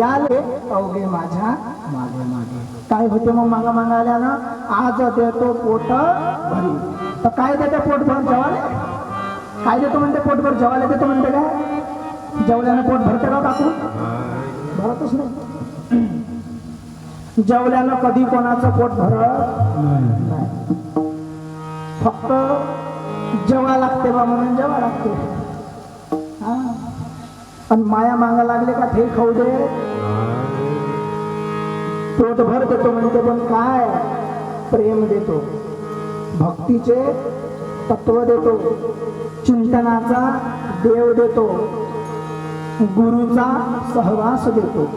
याले अवघे माझ्या मागे मागे. काय होते मग मागा मागा आल्या ना आज देतो पोट भरी. तर काय देते पोटभर जेवाले? काय देतो म्हणते पोटभर जेवायला देतो म्हणते काय? जेवल्याने पोट भरते का काकू? भरतच नाही. जेवल्यानं कधी कोणाचं पोट भरत फक्त जेवा लागते बा म्हणून जेवा लागते. पण माया मागा लागले का ते खाऊ दे. पोटभर देतो म्हणते पण काय? प्रेम देतो. भक्तीचे तत्व देतो. चिंतनाचा देव देतो. गुरुचा सहवास देतो.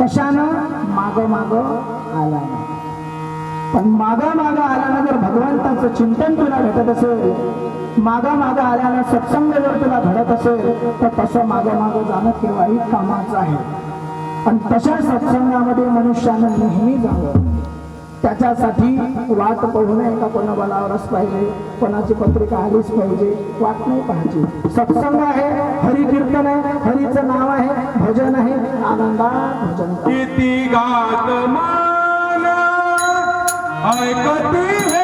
कशानं? माग माग आला नाही पण मागा मागा आल्यानं जर भगवंताचं चिंतन तुला भेटत असेल मागा मागा आल्यानं सत्संग जर तुला घडत असेल तर तसं मागं मागं जाणं केव्हाही कामाचं आहे. आणि तशा सत्संगामध्ये मनुष्यानं नेहमी जावं. त्याच्यासाठी वाट पाहू नये का कोणा बलावरच पाहिजे कोणाची पत्रिका आलीच पाहिजे वाट नाही पाहिजे सत्संग आहे हरी कीर्तन आहे हरीचं नाव आहे भजन आहे आनंदा भजन किती गात माना ऐकती हे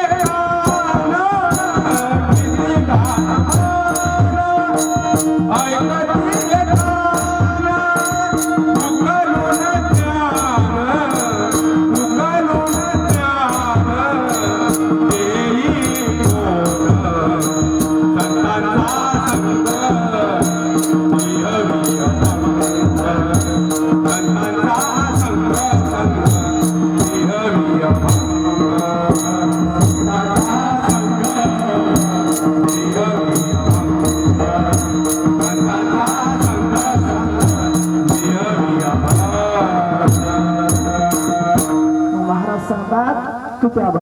do.